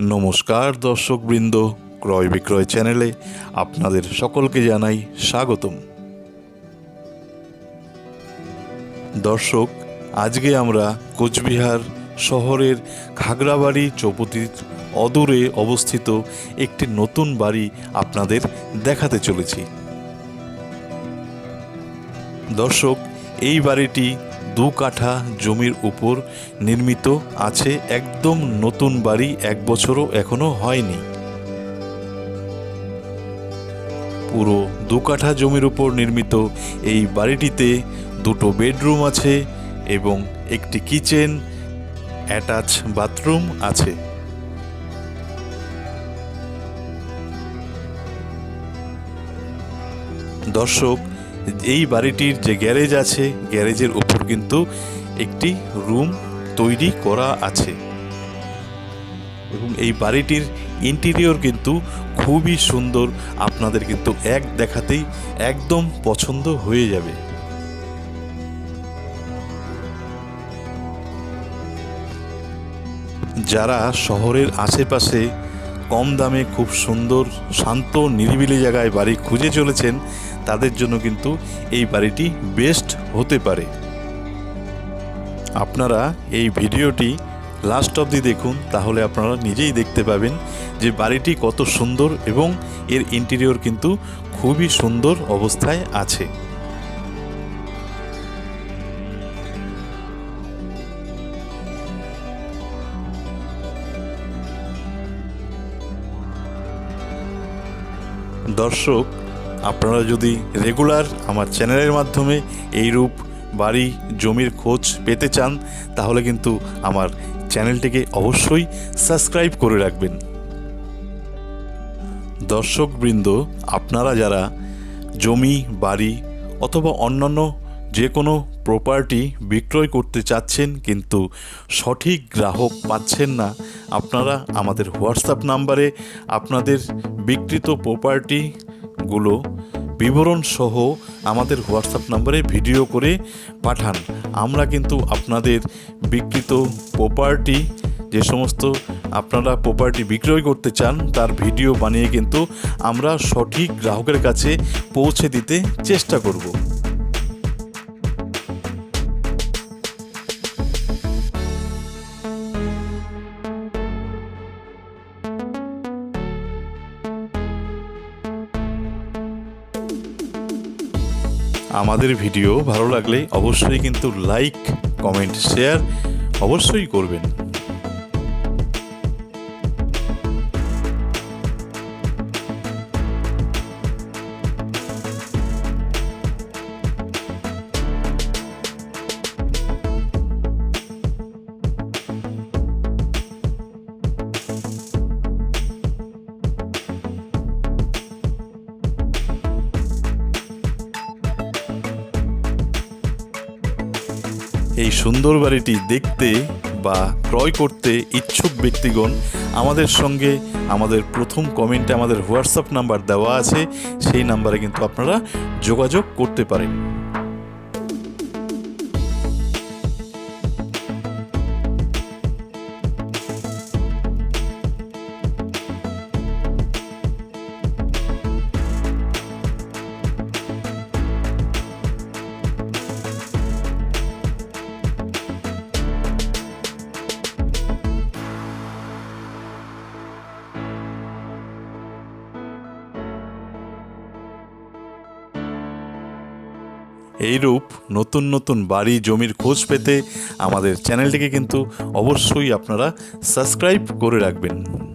নমস্কার দর্শকবৃন্দ, ক্রয় বিক্রয় চ্যানেলে আপনাদের সকলকে জানাই স্বাগতম। দর্শক, আজকে আমরা কোচবিহার শহরের খাগড়াবাড়ি চৌপতির অদূরে অবস্থিত একটি নতুন বাড়ি আপনাদের দেখাতে চলেছি। দর্শক, এই বাড়িটি দু কাঠা জমির উপর নির্মিত আছে একদম নতুন বাড়ি, এক বছরও এখনও হয়নি। পুরো দু কাঠা জমির উপর নির্মিত এই বাড়িটিতে দুটো বেডরুম আছে এবং একটি কিচেন, অ্যাটাচ বাথরুম আছে। দর্শক এই বাড়িটির যে গ্যারেজ আছে, গ্যারেজের উপর কিন্তু একটি রুম তৈরি করা আছে। এবং এই বাড়িটির ইন্টেরিয়র কিন্তু খুবই সুন্দর। আপনাদের কিন্তু এক দেখাতেই একদম পছন্দ হয়ে যাবে। যারা শহরের আশেপাশে কম দামে, খুব সুন্দর, শান্ত, নিরিবিলি জায়গায় বাড়ি খুঁজে চলেছেন, তাদের জন্য কিন্তু এই বাড়িটি বেস্ট হতে পারে। আপনারা এই ভিডিওটি লাস্ট অবধি দেখুন, তাহলে আপনারা নিজেই দেখতে পাবেন যে বাড়িটি কত সুন্দর এবং এর ইন্টেরিয়র কিন্তু খুবই সুন্দর অবস্থায় আছে। দর্শক, আপনারা যদি রেগুলার আমার চ্যানেলের মাধ্যমে এই রূপ বাড়ি জমির খোঁজ পেতে চান, তাহলে কিন্তু আমার চ্যানেলটিকে অবশ্যই সাবস্ক্রাইব করে রাখবেন। দর্শকবৃন্দ, আপনারা যারা জমি, বাড়ি অথবা অন্যান্য যে কোনো প্রপার্টি বিক্রয় করতে চাচ্ছেন কিন্তু সঠিক গ্রাহক পাচ্ছেন না, আপনারা আমাদের হোয়াটসঅ্যাপ নাম্বারে আপনাদের বিকৃত প্রপার্টিগুলো বিবরণ সহ আমাদের হোয়াটসঅ্যাপ নাম্বারে ভিডিও করে পাঠান। আমরা কিন্তু আপনাদের বিকৃত প্রপার্টি যে সমস্ত আপনারা প্রপার্টি বিক্রয় করতে চান, তার ভিডিও বানিয়ে কিন্তু আমরা সঠিক গ্রাহকের কাছে পৌঁছে দিতে চেষ্টা করব। আমাদের ভিডিও ভালো লাগলে অবশ্যই কিন্তু লাইক কমেন্ট শেয়ার অবশ্যই করবেন। এই সুন্দর বাড়িটি দেখতে বা ক্রয় করতে ইচ্ছুক ব্যক্তিগণ, আমাদের সঙ্গে আমাদের প্রথম কমেন্টে আমাদের হোয়াটসঅ্যাপ নাম্বার দেওয়া আছে। সেই নাম্বারে কিন্তু আপনারা যোগাযোগ করতে পারেন। এইরূপ নতুন নতুন বাড়ি, জমির খোঁজ পেতে আমাদের চ্যানেলটিকে কিন্তু অবশ্যই আপনারা সাবস্ক্রাইব করে রাখবেন।